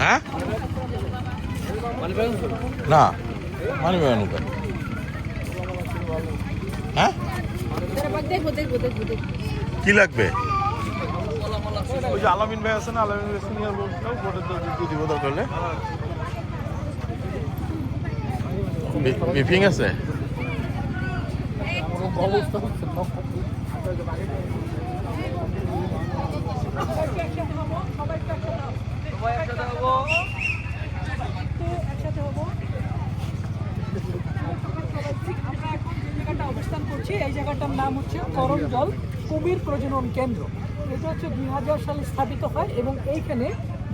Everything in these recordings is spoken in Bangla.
হ্যাঁ? না মানি ব্যাগ নৌকা হ্যাঁ দেখব দেখব দেখব দেখব কি লাগবে? ওই যে আলামিন ভাই আছে না আলামিন ভাই সিনিয়র বলছিল বোর্ডের তো কি দিব দরকার হলে। বিফিং আছে? একসাথে হব আমরা এখন যে জায়গাটা অবস্থান করছি এই জায়গাটার নাম হচ্ছে করম জল, কুমির প্রজনন কেন্দ্র। এটা হচ্ছে দুই হাজার সালে স্থাপিত হয় এবং এইখানে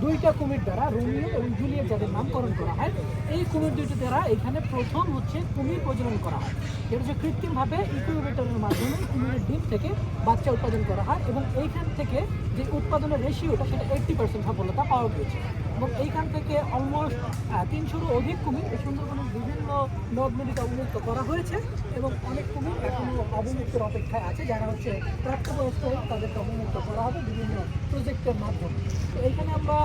দুইটা কুমির দ্বারা রোমিও এবং জুলিয়েট যাদের নামকরণ করা হয়, এই কুমির দুইটি দ্বারা এখানে প্রথম হচ্ছে কুমির প্রজনন করা হয়। এটা হচ্ছে কৃত্রিমভাবে ইকুইভেটরের মাধ্যমে কুমিরের ডিম থেকে বাচ্চা উৎপাদন করা হয় এবং এইখান থেকে যে উৎপাদনের রেশিওটা সেটা এইট্টি পার্সেন্ট সফলতা পাওয়া গিয়েছে। এবং এইখান থেকে অলমোস্ট তিনশোরও অধিক কুমির এই সুন্দরবনের বিভিন্ন নদ নদীতে অবমুক্ত করা হয়েছে এবং অনেক কুমির এখনও অবমুক্তের অপেক্ষায় আছে, যারা হচ্ছে প্রাপ্তবয়স্ক তাদেরকে অবমুক্ত করা হবে বিভিন্ন প্রজেক্টের মাধ্যমে। তো এইখানে আমরা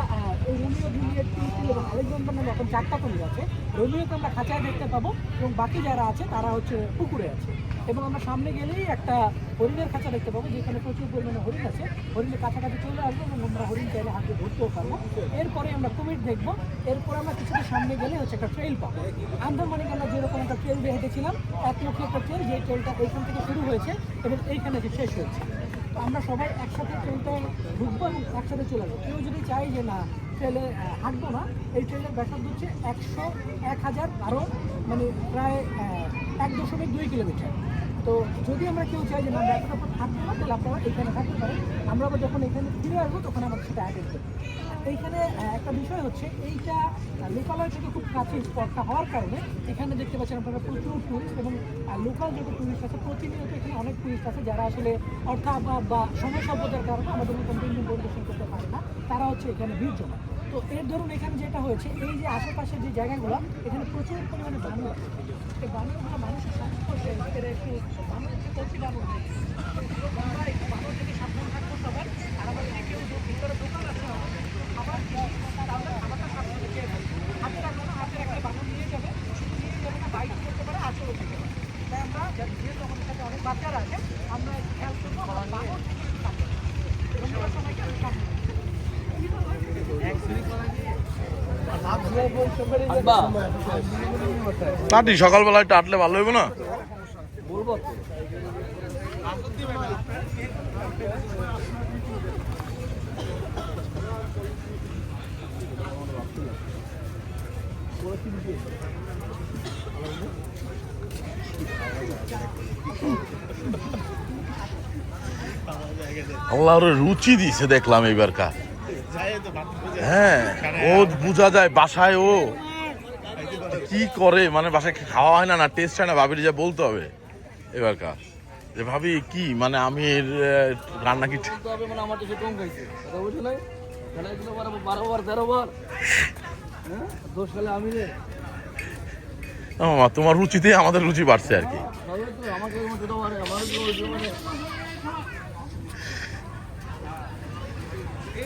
রোমিও জুলিয়েট টিউটিল এবং আলেকজান্ডার নামে এখন চারটা কুমির আছে। রোমিওকে আমরা খাঁচায় দেখতে পাবো এবং বাকি যারা আছে তারা হচ্ছে পুকুরে আছে। এবং আমরা সামনে গেলেই একটা হরিণের খাঁচা দেখতে পাবো, যেখানে প্রচুর পরিমাণে হরিণ আছে। হরিণের কাছাকাছি চলে আসবে এবং হরিণ চাইলে হাতে ধরতেও পারব। এরপরে আমরা কুমির দেখব। এরপরে আমরা কিছুটা সামনে গেলে হচ্ছে একটা ট্রেল পাবো। আন্দারমানিকে আমরা যেরকম একটা ট্রেল দিয়ে হেঁটেছিলাম, একমুখী একটা ট্রেল যে ট্রেলটা এইখান থেকে শুরু হয়েছে এবং এইখানে যে শেষ হয়েছে। আমরা সবাই একসাথে ট্রেনটায় ঢুকবো এবং একসাথে চলে যাব। কেউ যদি চাই যে না ট্রেলে হাঁটবো না। এই ট্রেনের ব্যাসার্ধ হচ্ছে একশো এক হাজার আরও মানে প্রায় এক দশমিক দুই কিলোমিটার। তো যদি আমরা কেউ চাই যে না আমরা পথ থাকব না তাহলে আপনারা এখানে থাকতে পারেন। আমরা আবার যখন এখানে ফিরে আসব, তখন আমাদের সাথে অ্যাড করব এইখানে একটা বিষয় হচ্ছে, এইটা লোকালয় থেকে খুব কাছে স্পটটা হওয়ার কারণে এখানে দেখতে পাচ্ছেন আপনারা প্রচুর টুরিস্ট এবং লোকাল যত টুরিস্ট আছে, প্রতিনিয়ত এখানে অনেক টুরিস্ট আছে যারা আসলে অর্থাভাব বা সময় স্বল্পতার কারণে আমাদের মতন দিন পরিদর্শন করতে পারে না। তারা হচ্ছে এখানে ভিড় জমা তো এর ধরুন এখানে যেটা হয়েছে, এই যে আশেপাশে যে জায়গাগুলো, এখানে প্রচুর পরিমাণে বানর আছে। এই বানরগুলো মানুষের সংস্পর্শে একটু বানর একটু কচি বানর হয়েছে। আমরা একটু বানর থেকে সাবধান থাকব সবার আর আমাদের যে কেউ যে ভিতরে দোকান আছে খাবার আমরা খাবারটা সামনে রেখে হাতে রাখব না হাতে রাখলে বানর নিয়ে যাবে শুধু নিয়ে যাবে না বাইক করতে পারে আচরণ দিতে পারে তাই আমরা যা- যেহেতু আমাদের সাথে অনেক বাচ্চারা আছে আমরা একটু খেয়াল করব আমরা বানর থেকে একটু সামনে রাখব। ধন্যবাদ সবাইকে আমি সামনে কাটি সকালবেলা একটু আটলে ভালো হইব না? আল্লাহর রুচি দিছে দেখলাম এইবারকার। হ্যাঁ ও বোঝা যায় বাসায় ও। কি করে মানে বাসায় খাওয়া হয় না না টেস্ট হয় না ভাবির যা বলতে হবে। এবার এবারকার। যে ভাবি কি? মানে আমি এর, রান্না কি মানে হ্যাঁ? তোমার রুচিতে আমাদের রুচি বাড়ছে আর কি তবে তো আমাকে এরকম ছোটো মানে আমার তো ওই যে মানে নাই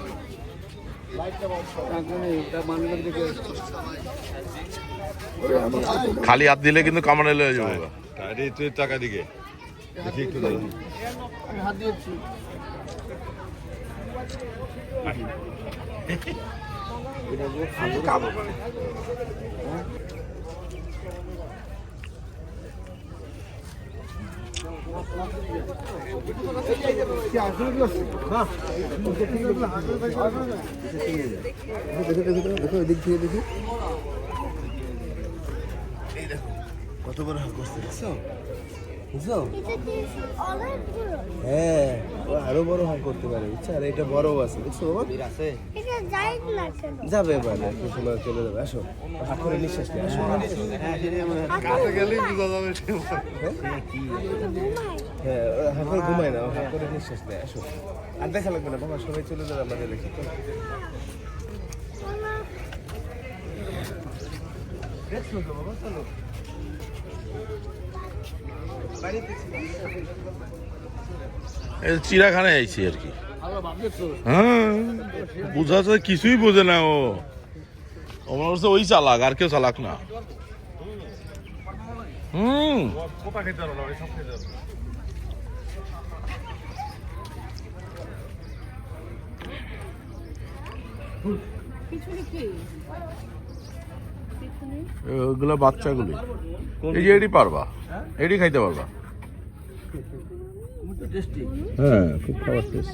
খালি হাত দিলে কিন্তু কামানে লয়ে যাব। আরে তুই টাকা দিকে। দেখি একটু দাও। হাত দিয়েছি। কত বড় হাল করতে দেখছ বুঝছ হ্যাঁ আরও বড় হাল করতে পারে বুঝছ আর এটা বড় আছে বুঝছ কেন যাবে এবার একটু সময় চলে যাবে। আসো হাত করে নিঃশ্বাস নিয়ে আসো। কাছে গেলেই বোঝা যাবে হ্যাঁ হাত করে ঘুমায় না হাত করে নিঃশ্বাস নেয়। আসো। আর দেখা লাগবে না বাবা সবাই চলে যাবে আমাদের রেখে তো বাবা চলো। এই চিড়াখানায় আইছি আর কি। হ্যাঁ বুঝা তো কিছুই বোঝে না ও। ও মনে করছে ওই চালাক আর কেউ চালাক না। হুম। ওগুলো বাচ্চাগুলি। এই যে এডি পারবা। এডি খাইতে পারবা। হ্যাঁ খুব খাবার টেস্ট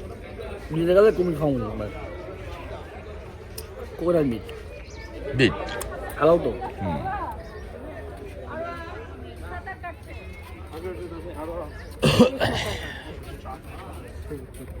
নিতে গেলে কুমির খাওয়া মনে হয় কোকরাল মিট বিট খাও তো ঘুমাচ্ছে হ্যাঁ করতে চাই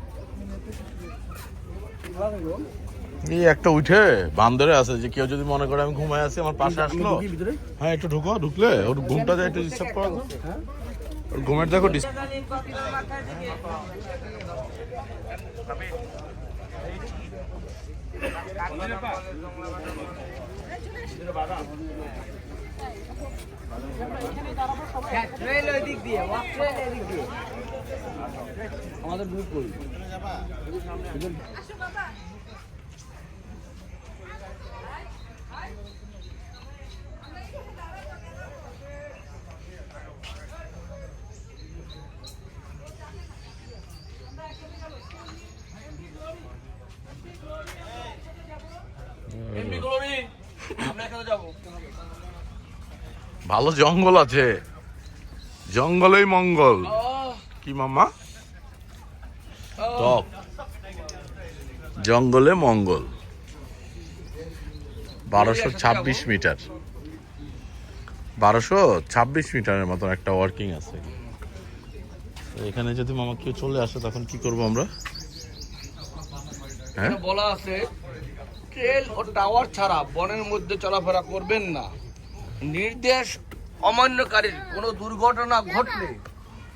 একটা উঠে বান্দরে আছে যে কেউ যদি মনে করে আমি ঘুমায় আছি আমার পাশে আসলো। হ্যাঁ একটু ঢুকো ঢুকলে ওর ঘুমটা যায় একটু ডিস্টার্ব করা। ওর ঘুমের দেখো dis- আমাদের গ্রুপ করি। ভালো জঙ্গল আছে। জঙ্গলেই মঙ্গল। কি মামা টক জঙ্গলে মঙ্গল। বারোশো ছাব্বিশ মিটার। বারোশো ছাব্বিশ মিটারের মতন একটা ওয়ার্কিং আছে। এখানে যদি মামা কেউ চলে আসে তখন কি করব আমরা? হ্যাঁ? বলা আছে ও টাওয়ার ছাড়া বনের মধ্যে চলাফেরা করবেন না। নির্দেশ অমান্যকারীর কোনো দুর্ঘটনা ঘটলে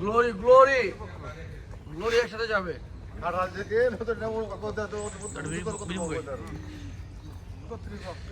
গ্লোরি গ্লোরি গ্লোরি একসাথে যাবে। আর রাজ্যকে নতুন